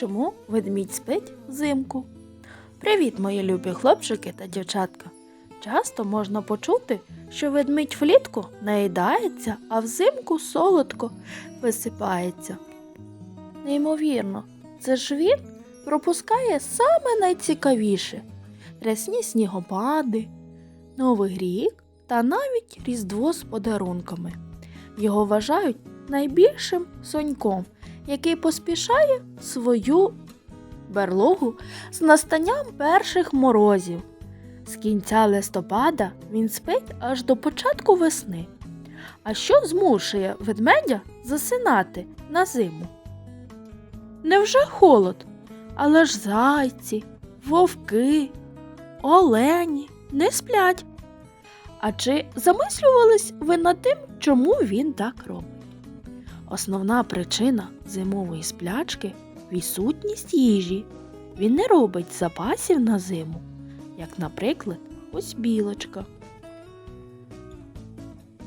чому ведмідь спить взимку? Привіт, мої любі хлопчики та дівчатка. Часто можна почути, що ведмідь влітку наїдається, а взимку солодко висипається. Неймовірно, це ж він пропускає саме найцікавіше рясні снігопади, Новий рік та навіть Різдво з подарунками. Його вважають найбільшим соньком, який поспішає свою берлогу з настанням перших морозів. З кінця листопада він спить аж до початку весни. А що змушує ведмедя засинати на зиму? Невже холод? Але ж зайці, вовки, олені не сплять. А чи замислювались ви над тим, чому він так робить? Основна причина зимової сплячки відсутність їжі. Він не робить запасів на зиму, як, наприклад, ось білочка.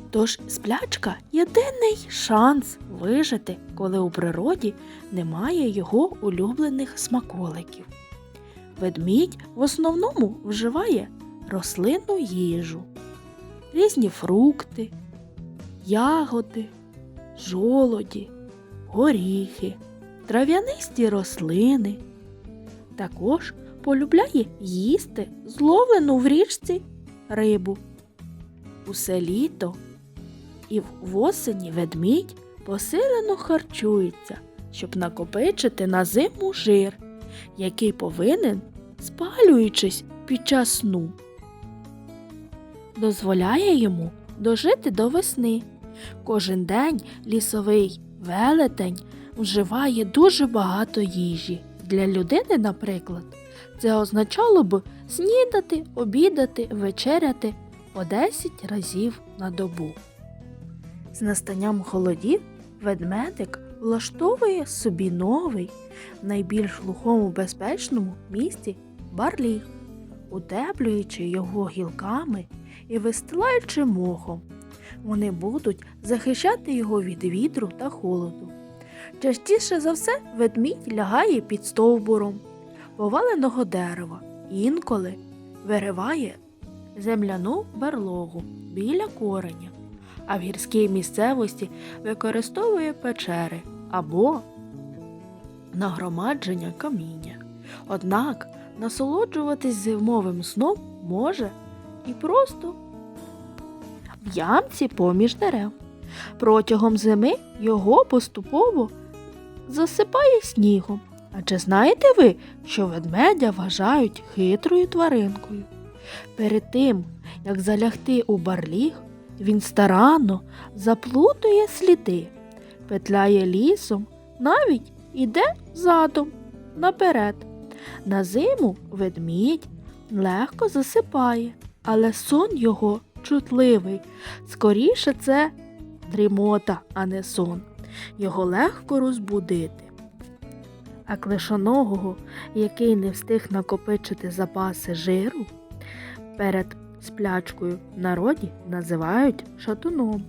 Тож сплячка єдиний шанс вижити, коли у природі немає його улюблених смаколиків. Ведмідь в основному вживає рослинну їжу, різні фрукти, ягоди, жолоді, горіхи, трав'янисті рослини. Також полюбляє їсти зловлену в річці рибу. Усе літо і в осені ведмідь посилено харчується, щоб накопичити на зиму жир, який повинен, спалюючись під час сну. Дозволяє йому дожити до весни. Кожен день лісовий велетень вживає дуже багато їжі. Для людини, наприклад, це означало б снідати, обідати, вечеряти по 10 разів на добу. З настанням холодів ведмедик влаштовує собі новий, найбільш глухому безпечному місці барліг, утеплюючи його гілками і вистилаючи мохом. Вони будуть захищати його від вітру та холоду. Частіше за все ведмідь лягає під стовбуром поваленого дерева, інколи вириває земляну берлогу біля кореня, а в гірській місцевості використовує печери або нагромадження каміння. Однак насолоджуватись зимовим сном може і просто в ямці поміж дерев. Протягом зими його поступово засипає снігом. А чи знаєте ви, що ведмедя вважають хитрою тваринкою? Перед тим, як залягти у барліг, він старанно заплутує сліди, петляє лісом, навіть іде задом наперед. На зиму ведмідь легко засипає, але сон його чутливий. Скоріше це дрімота, а не сон. Його легко розбудити. А клишоногого, який не встиг накопичити запаси жиру, перед сплячкою в народі називають шатуном,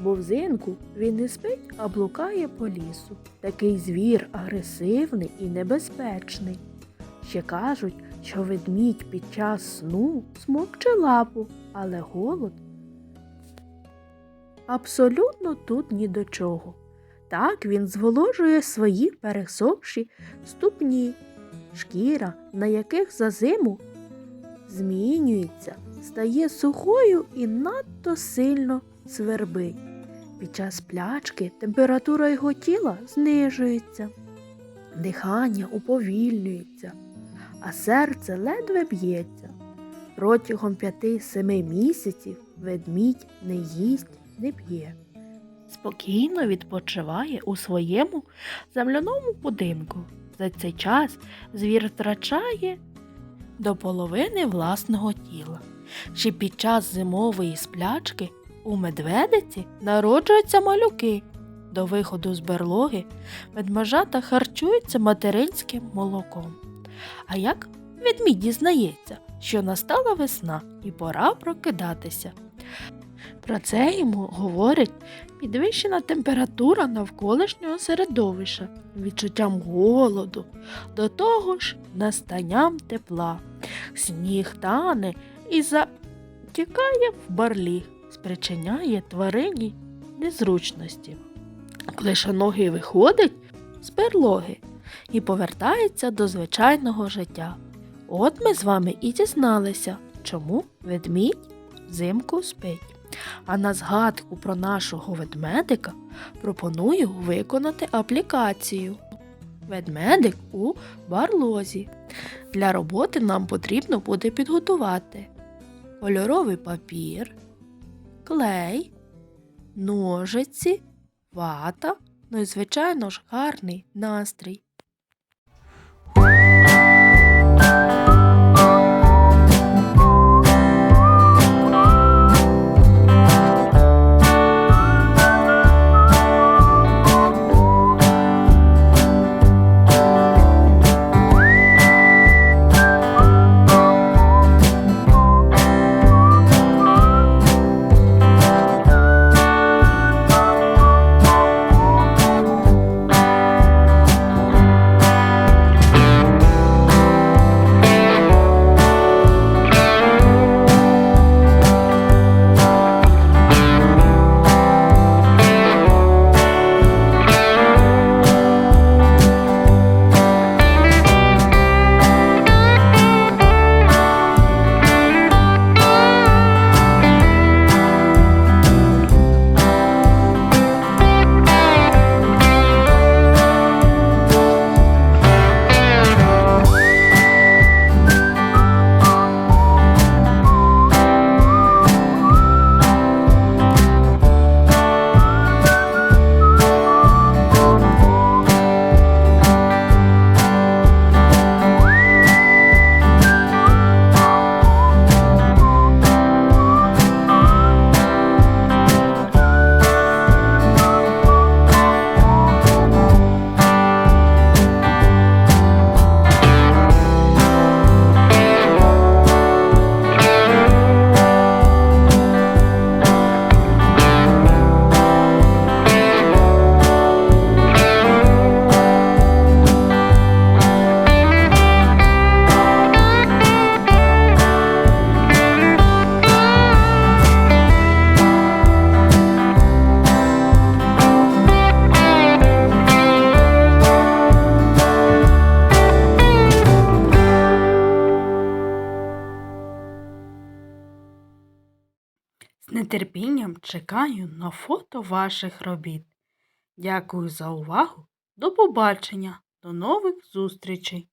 бо взимку він не спить, а блукає по лісу. Такий звір агресивний і небезпечний. Ще кажуть, що ведмідь під час сну смокче лапу, але голод абсолютно тут ні до чого. Так він зволожує свої пересохші ступні, шкіра, на яких за зиму змінюється, стає сухою і надто сильно свербить. Під час плячки температура його тіла знижується, дихання уповільнюється, а серце ледве б'ється. Протягом 5-7 місяців ведмідь не їсть, не п'є. Спокійно відпочиває у своєму земляному будинку. За цей час звір втрачає до половини власного тіла. Ще під час зимової сплячки у медведиці народжуються малюки. До виходу з берлоги ведмежата харчуються материнським молоком. А як ведмідь дізнається, що настала весна і пора прокидатися? Про це йому говорить підвищена температура навколишнього середовища, відчуттям голоду, до того ж настанням тепла. Сніг тане і затікає в барліг, спричиняє тварині незручності. Клишоноги виходить з берлоги і повертається до звичайного життя. От ми з вами і дізналися, чому ведмідь взимку спить. А на згадку про нашого ведмедика пропоную виконати аплікацію. Ведмедик у барлозі. Для роботи нам потрібно буде підготувати кольоровий папір, клей, ножиці, вата, ну і, звичайно ж, гарний настрій. З нетерпінням чекаю на фото ваших робіт. Дякую за увагу. До побачення, до нових зустрічей!